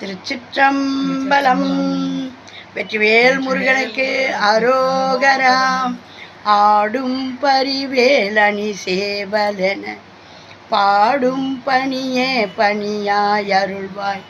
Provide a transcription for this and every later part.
திருச்சிற்றம்பலம். வெற்றிவேல் முருகனுக்கு அரோகராம். ஆடும் பரிவேலணி சேவலென. பாடும் பணியே பணியாய் அருள்வாய்.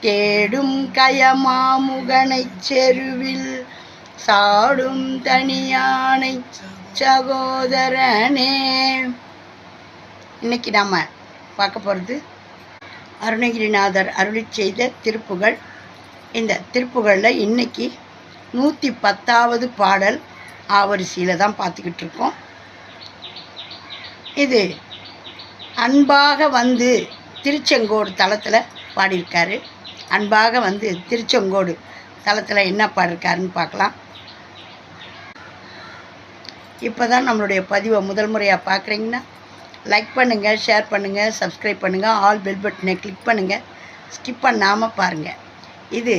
தேடும் கயமாமுகனைச் செருவில். சாடும் தனியானை சகோதரனே. இன்னைக்கு நாம் பார்க்க போகிறது அருணகிரிநாதர் அருளி செய்த திருப்புகழ் இந்த திருப்புகழில் இன்றைக்கி நூற்றி பத்தாவது பாடல் ஆவரிசையில் தான் பார்த்துக்கிட்டு இருக்கோம். இது அன்பாக வந்து திருச்செங்கோடு தளத்தில் பாடியிருக்காரு. அன்பாக வந்து திருச்செங்கோடு தளத்தில் என்ன பாடியிருக்காருன்னு பார்க்கலாம். இப்போ தான் நம்மளுடைய பதிவை முதல் முறையாக பார்க்குறீங்கன்னா லைக் பண்ணுங்கள் ஷேர் பண்ணுங்கள் சப்ஸ்கிரைப் பண்ணுங்கள் ஆல் பெல் பட்டனை கிளிக் பண்ணுங்கள் ஸ்கிப் பண்ணாமல் பாருங்கள் இது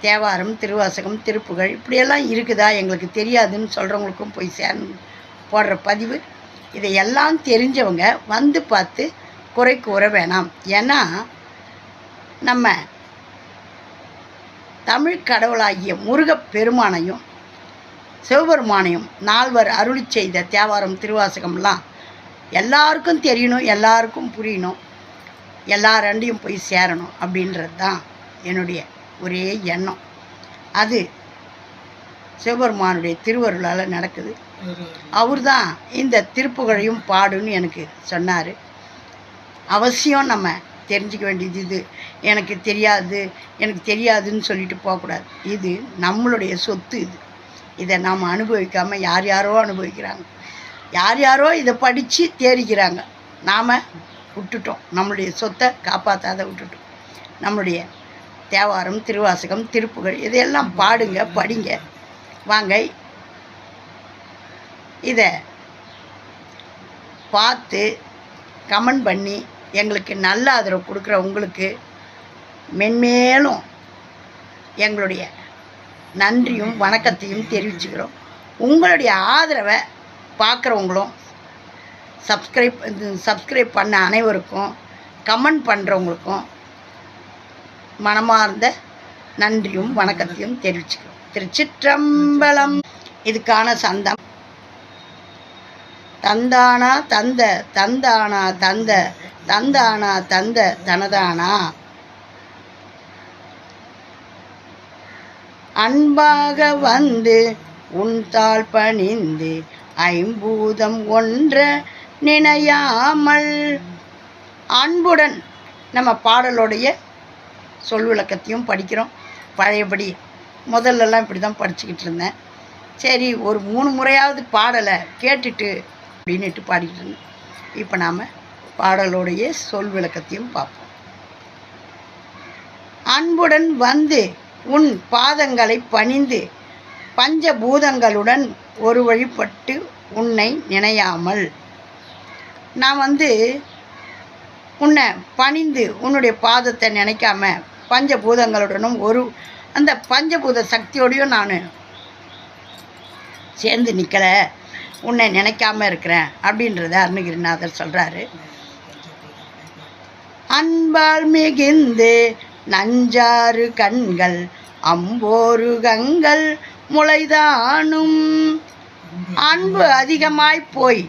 தேவாரம் திருவாசகம் திருப்புகழ் இப்படியெல்லாம் இருக்குதா எங்களுக்கு தெரியாதுன்னு சொல்கிறவங்களுக்கும் போய் சேர் போடுற பதிவு. இதையெல்லாம் தெரிஞ்சவங்க வந்து பார்த்து குறை கூற வேணாம். ஏன்னா நம்ம தமிழ் கடவுளாகிய முருகப்பெருமானையும் சிவபெருமானையும் நால்வர் அருளி செய்த தேவாரம் திருவாசகம்லாம் எல்லாருக்கும் தெரியணும் எல்லாருக்கும் புரியணும் எல்லாரண்டையும் போய் சேரணும் அப்படின்றது தான் என்னுடைய ஒரே எண்ணம். அது சிவபெருமானுடைய திருவருளால் நடக்குது. அவர் தான் இந்த திருப்புகழையும் பாடுன்னு எனக்கு சொன்னார். அவசியம் நம்ம தெரிஞ்சுக்க வேண்டியது இது. எனக்கு தெரியாது எனக்கு தெரியாதுன்னு சொல்லிட்டு போகக்கூடாது. இது நம்மளுடைய சொத்து இது. இதை நாம் அனுபவிக்காமல் யார் யாரோ அனுபவிக்கிறாங்க. யார் யாரோ இதை படித்து தேறிக்கிறாங்க நாம் விட்டுட்டோம். நம்மளுடைய சொத்தை காப்பாற்றாத விட்டுட்டோம். நம்மளுடைய தேவாரம் திருவாசகம் திருப்புகள் இதையெல்லாம் பாடுங்க படிங்க. வாங்க. இதை பார்த்து கமெண்ட் பண்ணி எங்களுக்கு நல்ல ஆதரவு கொடுக்குற உங்களுக்கு மென்மேலும் எங்களுடைய நன்றியும் வணக்கத்தையும் தெரிவிச்சுக்கிறோம். உங்களுடைய ஆதரவை பார்க்குறவங்களும் சப்ஸ்கிரைப் சப்ஸ்கிரைப் பண்ண அனைவருக்கும் கமெண்ட் பண்ணுறவங்களுக்கும் மனமார்ந்த நன்றியும் வணக்கத்தையும் தெரிவிச்சுக்கிறோம் திருச்சிற்றம்பலம். இதுக்கான சந்தம். தந்தானா தந்த தந்தானா தந்த தந்தானா தந்த தனதானா. அன்பாக வந்து உன் தாழ் பணிந்து ஐம்பூதம் ஒன்ற நினையாமல். அன்புடன் நம்ம பாடலுடைய சொல் விளக்கத்தையும் படிக்கிறோம். பழையபடி முதல்லலாம் இப்படி தான் படிச்சுக்கிட்டு இருந்தேன். சரி ஒரு மூணு முறையாவது பாடலை கேட்டுட்டு அப்படின்னுட்டு பாடிக்கிட்டு இருந்தேன். இப்போ நாம் பாடலுடைய சொல் விளக்கத்தையும் பார்ப்போம். அன்புடன் வந்து உன் பாதங்களை பணிந்து பஞ்சபூதங்களுடன் ஒரு வழிபட்டு உன்னை நினையாமல். நான் வந்து உன்னை பணிந்து உன்னுடைய பாதத்தை நினைக்காம பஞ்சபூதங்களுடனும் ஒரு அந்த பஞ்சபூத சக்தியோடையும் நான் சேர்ந்து நிற்கலை உன்னை நினைக்காம இருக்கிறேன் அப்படின்றத அருணகிரிநாதர் சொல்கிறாரு அன்பால் மிகுந்து நஞ்சாறு கண்கள் அம்போரு கங்கள் முளைதானும். அன்பு அதிகமாய் போய்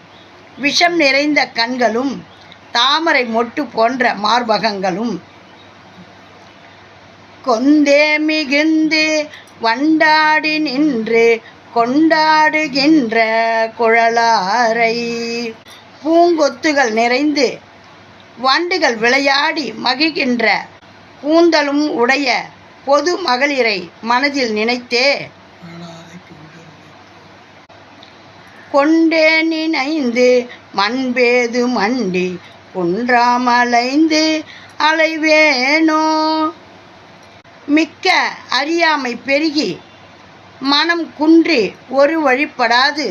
விஷம் நிறைந்த கண்களும் தாமரை மொட்டு போன்ற மார்பகங்களும். கொந்தே மிகுந்து வண்டாடி நின்று கொண்டாடுகின்ற குழலாரை. பூங்கொத்துகள் நிறைந்து வண்டுகள் விளையாடி மகிழ்கின்ற கூந்தலும் உடைய பொது மகளிரை மனதில் நினைத்தே கொண்டே நினைந்து மண்பேது மண்டி குன்றாமலைந்து அலைவேனோ மிக்க அறியாமை பெருகி மனம் குன்றி ஒரு வழிப்படாது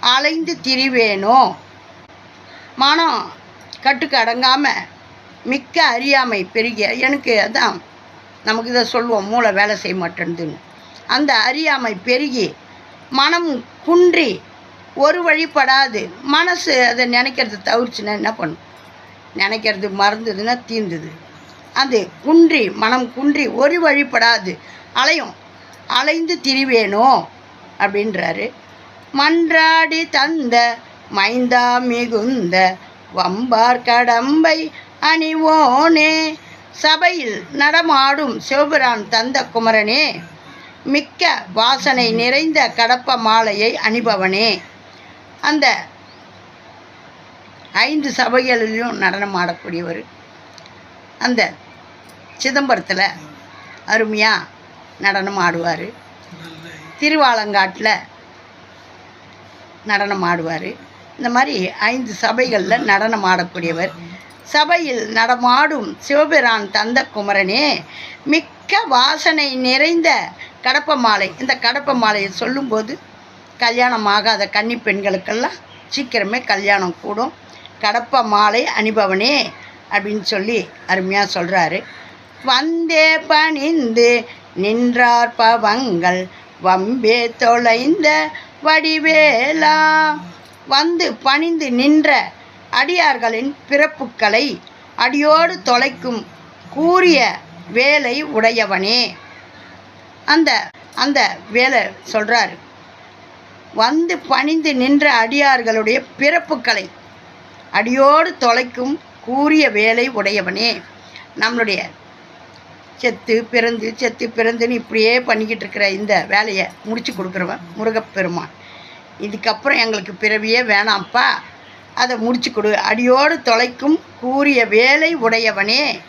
அலைந்து திரிவேனோ மனம் கட்டுக்கு அடங்காமல் மிக்க அறியாமை பெருகிய எனக்கு அதான் நமக்கு இதை சொல்லுவோம் மூளை வேலை செய்ய மாட்டேன்துன்னு. அந்த அறியாமை பெருகி மனம் குன்றி ஒரு வழிபடாது மனசு அதை நினைக்கிறது தவிர்ச்சுன்னா என்ன பண்ணும்? நினைக்கிறது மறந்ததுன்னா தீர்ந்தது அது குன்றி மனம் குன்றி ஒரு வழிபடாது அலையும். அலைந்து திரிவேனோ அப்படின்றாரு. மன்றாடி தந்த மைந்தா மிகுந்த வம்பார் கடம்பை அணிவோனே? சபையில் நடமாடும் சிவபிரான் தந்த குமரனே? மிக்க வாசனை நிறைந்த கடப்ப மாலையை அணிபவனே? அந்த ஐந்து சபைகளிலும் நடனம் ஆடக்கூடியவர். அந்த சிதம்பரத்தில் அருமையாக நடனம் ஆடுவார். திருவாலங்காட்டில் நடனம் ஆடுவார். இந்த மாதிரி ஐந்து சபைகளில் நடனம் ஆடக்கூடியவர். சபையில் நடமாடும் சிவபிரான் தந்த குமரனே மிக்க வாசனை நிறைந்த கடப்ப மாலை. இந்த கடப்ப மாலையை சொல்லும்போது கல்யாணம் ஆகாத கன்னி பெண்களுக்கெல்லாம் சீக்கிரமே கல்யாணம் கூடும். கடப்ப மாலை அணிபவனே அப்படின்னு சொல்லி அருமையாக சொல்கிறாரு வந்தே பணிந்து நின்றார் பவங்கள் வம்பே தொலைந்த வடிவேலா. வந்து பணிந்து நின்ற அடியார்களின் பிறப்புக்களை அடியோடு தொலைக்கும் கூறிய வேலை உடையவனே. அந்த அந்த வேலை சொல்கிறாரு வந்து பணிந்து நின்ற அடியார்களுடைய பிறப்புக்களை அடியோடு தொலைக்கும் கூறிய வேலை உடையவனே. நம்மளுடைய செத்து பிறந்து செத்து பிறந்துன்னு இப்படியே பண்ணிக்கிட்டு இருக்கிற இந்த வேலையை முடிச்சு கொடுக்குறவன் முருகப்பெருமான். இதுக்கப்புறம் எங்களுக்கு பிறவியே வேணாம்ப்பா. அதை முடிச்சு கொடு. அடியோடு தொலைக்கும் கூறிய வேலை உடையவனே.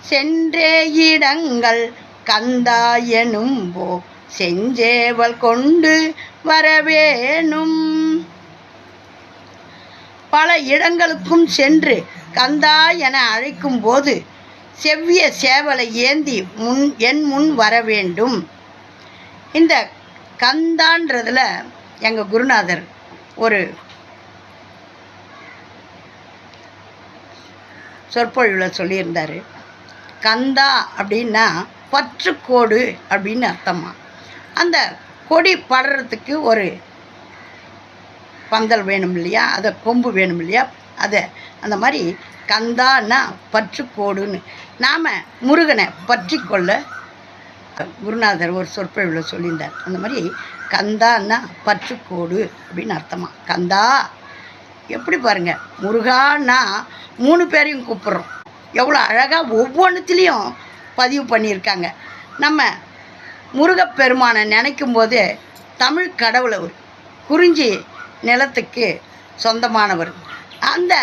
சென்றே இடங்கள் கந்தா எனும் போ செஞ்சேவல் கொண்டு வரவேணும். பல இடங்களுக்கும் சென்று கந்தா என அழைக்கும் போது செவ்விய சேவலை ஏந்தி முன் என் முன் வர வேண்டும் இந்த கந்தான்றதில் எங்கள் குருநாதர் ஒரு சொற்பொழிவில் சொல்லியிருந்தார். கந்தா அப்படின்னா பற்றுக்கோடு அப்படின்னு அர்த்தமா? அந்த கொடி படுறதுக்கு ஒரு பந்தல் வேணும் இல்லையா? அதை கொம்பு வேணும் இல்லையா? அதை அந்த மாதிரி கந்தான்னா பற்றுக்கோடுன்னு நாம் முருகனை பற்றி கொள்ள குருநாதர் ஒரு சொற்பொழிவில் சொல்லியிருந்தார். அந்த மாதிரி கந்தான்னா பற்றுக்கோடு அப்படின்னு அர்த்தமா? கந்தா எப்படி பாருங்க? முருகான்னா மூணு பேரையும் கூப்பிட்றோம். எவ்வளோ அழகாக ஒவ்வொன்றுத்துலேயும் பதிவு பண்ணியிருக்காங்க. நம்ம முருகப்பெருமானை நினைக்கும் போது தமிழ் கடவுளை குறிஞ்சி நிலத்துக்கு சொந்தமானவர். அந்த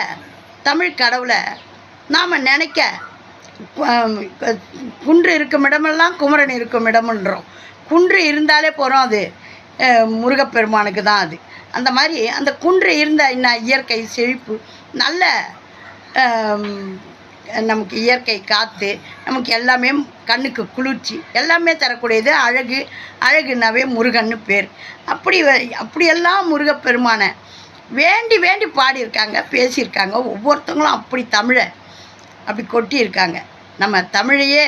தமிழ் கடவுளை நாம் நினைக்க குன்று இருக்கும் இடமெல்லாம் குமரன் இருக்கும் இடம்ன்றோம். குன்று இருந்தாலே போகிறோம் அது. முருகப்பெருமானுக்கு தான் அது. அந்த மாதிரி அந்த குன்று இருந்த இன்னும் இயற்கை செழிப்பு நல்ல நமக்கு இயற்கை காற்று நமக்கு எல்லாமே கண்ணுக்கு குளிர்ச்சி எல்லாமே தரக்கூடியது அழகு அழகுனாவே முருகன்னு பேர். அப்படி அப்படியெல்லாம் முருகப்பெருமானை வேண்டி வேண்டி பாடியிருக்காங்க பேசியிருக்காங்க. ஒவ்வொருத்தவங்களும் அப்படி தமிழை அப்படி கொட்டியிருக்காங்க. நம்ம தமிழையே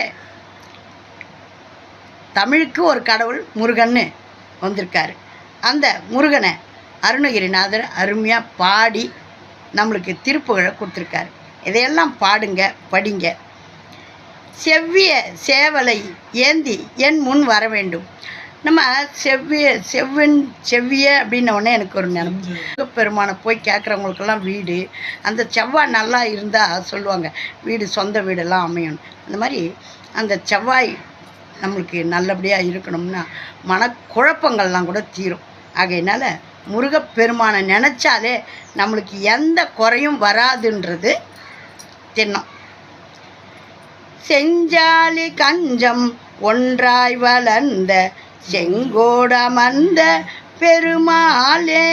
தமிழுக்கு ஒரு கடவுள் முருகன்னு வந்திருக்காரு. அந்த முருகனை அருணகிரிநாதர் அருமையாக பாடி நம்மளுக்கு திருப்புகழை கொடுத்துருக்காரு. இதையெல்லாம் பாடுங்க படிங்க. செவ்விய சேவலை ஏந்தி என் முன் வர வேண்டும். நம்ம செவ்விய செவ்வன் செவ்விய அப்படின்ன உடனே எனக்கு ஒரு நினைப்பு பெருமானை போய் கேட்குறவங்களுக்கெல்லாம் வீடு அந்த செவ்வாய் நல்லா இருந்தால் சொல்லுவாங்க வீடு சொந்த வீடெல்லாம் அமையும் அந்த மாதிரி அந்த செவ்வாய் நம்மளுக்கு நல்லபடியாக இருக்கணும்னா மனக்குழப்பங்கள்லாம் கூட தீரும். ஆகையினால முருகப்பெருமானை நினச்சாலே நம்மளுக்கு எந்த குறையும் வராதுன்றது திண்ணம் செஞ்சாலி கஞ்சம் ஒன்றாய் வளர்ந்த செங்கோடமர்ந்த பெருமாளே.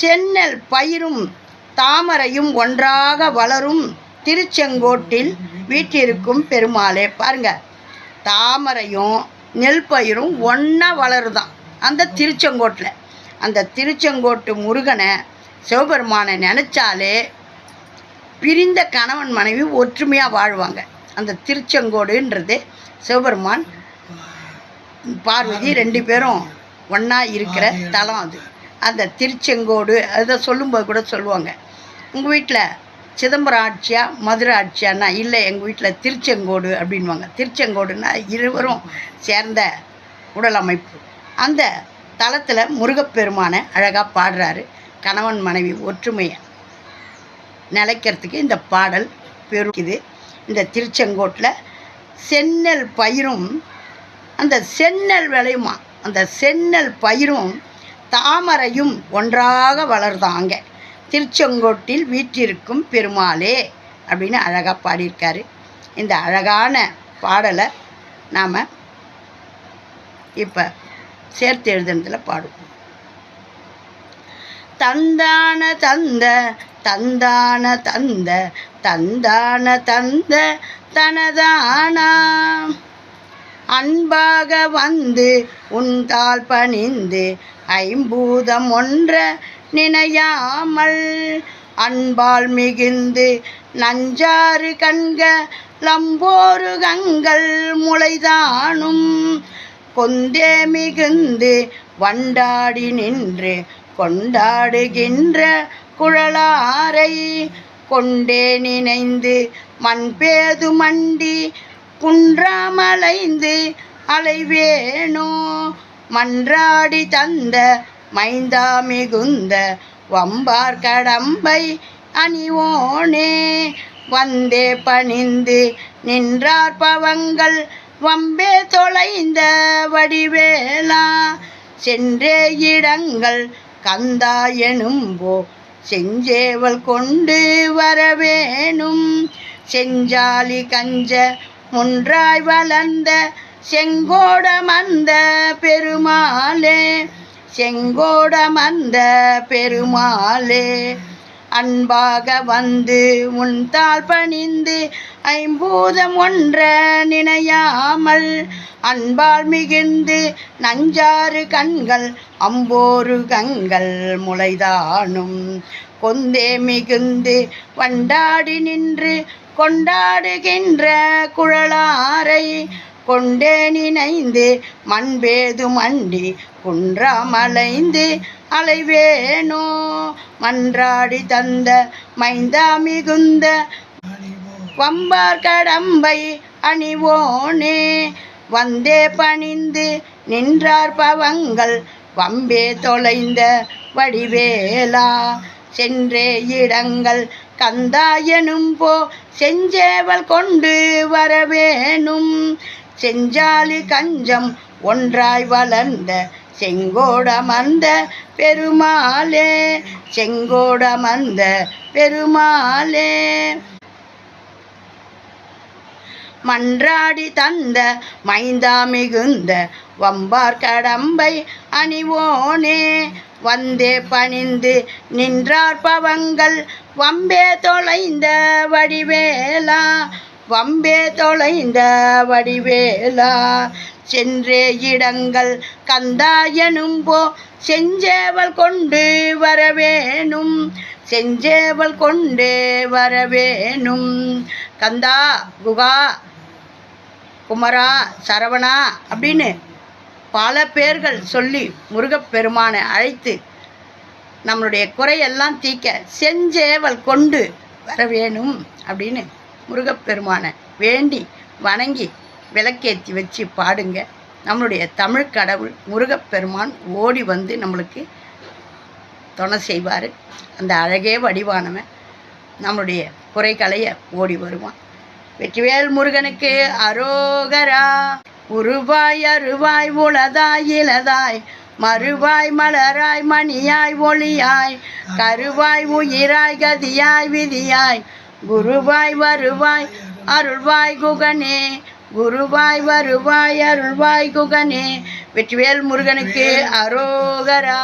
சென்னல் பயிரும் தாமரையும் ஒன்றாக வளரும் திருச்செங்கோட்டில் வீட்டிற்கும் பெருமாளே. பாருங்க தாமரையும் நெல் பயிரும் ஒன்றா வளருதான். அந்த திருச்செங்கோட்டில். அந்த திருச்செங்கோட்டு முருகனை சிவபெருமானை நினச்சாலே பிரிந்த கணவன் மனைவி ஒற்றுமையாக வாழ்வாங்க. அந்த திருச்செங்கோடுன்றது சிவபெருமான் பார்வதி ரெண்டு பேரும் ஒன்றா இருக்கிற தலம் அது. அந்த திருச்செங்கோடு அதை சொல்லும்போது கூட சொல்லுவாங்க. உங்கள் வீட்டில் சிதம்பரம் ஆட்சியா மதுரை ஆட்சியானா இல்லை எங்கள் வீட்டில் திருச்செங்கோடு அப்படின்வாங்க திருச்செங்கோடுன்னா இருவரும் சேர்ந்த உடல் அமைப்பு. அந்த தளத்தில் முருகப்பெருமானை அழகாக பாடுறாரு. கணவன் மனைவி ஒற்றுமையை. நிலைக்கிறதுக்கு இந்த பாடல் பெருக்குது இந்த திருச்செங்கோட்டில் செந்நெல் பயிரும் அந்த செந்நெல் விளையுமா அந்த செந்நெல் பயிரும் தாமரையும் ஒன்றாக வளர்தாங்க திருச்செங்கோட்டில் வீற்றிருக்கும் பெருமாளே அப்படின்னு அழகாக பாடியிருக்காரு. இந்த அழகான பாடலை நாம் இப்போ சேர்த்து எழுதுனதில் பாடுவோம். தந்தான தந்த தந்தான தந்த தந்தான தந்த தனதானா? அன்பாக வந்து உன்தால் பணிந்து ஐம்பூதம் ஒன்ற நினையாமல் அன்பால் மிகுந்து நஞ்சாறு கண்க லம்போரு கங்கள் முளைதானும் கொந்தே மிகுந்து வண்டாடி நின்று கொண்டாடுகின்ற குழலாரை கொண்டே நினைந்து மண்பேது மண்டி குன்றாமலைந்து அலைவேணோ? மன்றாடி தந்த மைந்தா மிகுந்த வம்பார் கடம்பை அணிவோனே? வந்தே பணிந்து நின்றார் பவங்கள் வம்பே தொலைந்த வடிவேலா? சென்றே இடங்கள் கந்தா எனும்போ. செஞ்சேவல் கொண்டு வரவேணும். செஞ்சாலி கஞ்ச முன்றாய் வளர்ந்த செங்கோடமந்த பெருமாளே. செங்கோடமந்த பெருமாளே. அன்பாக வந்து உன்தால் பணிந்து ஐம்பூதம் ஒன்ற நினையாமல் அன்பால் மிகுந்து நஞ்சாறு கண்கள் அம்போரு கங்கள் முளைதானும். கொந்தே மிகுந்து வண்டாடி நின்று கொண்டாடுகின்ற குழலாரை கொண்டே நினைந்து மண்பேது மண்டி குன்றாமலைந்து அலைவேணோ? மன்றாடி தந்த மைந்தா மிகுந்த வம்பார் கடம்பை அணிவோனே? வந்தே பணிந்து நின்றார் பவங்கள் வம்பே தொலைந்த வடிவேலா? சென்றே இடங்கள் கந்தாயனும் போ செஞ்சேவல் கொண்டு வரவேணும்? செஞ்சாலி கஞ்சம் ஒன்றாய் வளர்ந்த செங்கோடமர்ந்த பெருமாளே செங்கோடமர்ந்த பெருமாளே. மன்றாடி தந்த மைந்தா மிகுந்த வம்பார் கடம்பை அணிவோனே வந்தே பணிந்து நின்றார் பவங்கள் வம்பே தொலைந்த வடிவேலா வம்பே தொலைந்த வடிவேலா. சென்றே இடங்கள் கந்தாயனும் போ. செஞ்சேவல் கொண்டு வரவேணும். செஞ்சேவல் கொண்டு வரவேணும். கந்தா குகா குமரா சரவணா அப்படின்னு பல பேர்கள் சொல்லி முருகப்பெருமானை அழைத்து நம்மளுடைய குறையெல்லாம் தீக்க செஞ்சேவல் கொண்டு வரவேணும் அப்படின்னு முருகப்பெருமானை வேண்டி வணங்கி விளக்கேற்றி வச்சு பாடுங்க. நம்மளுடைய தமிழ் கடவுள் முருகப்பெருமான் ஓடி வந்து நம்மளுக்கு துணை செய்வார். அந்த அழகே வடிவானவன். நம்மளுடைய குறைகளைய ஓடி வருவான். வெற்றிவேல் முருகனுக்கு அரோகரா உருவாய் அருவாய் உளதாய் இளதாய் மறுவாய் மலராய் மணியாய் ஒளியாய் கருவாய் உயிராய் கதியாய் விதியாய் குருவாய் வருவாய் அருள்வாய் குகனே. குருவாய் வருவாய் அருள்வாய் குகனே. வெற்றிவேல் முருகனுக்கு அரோகரா.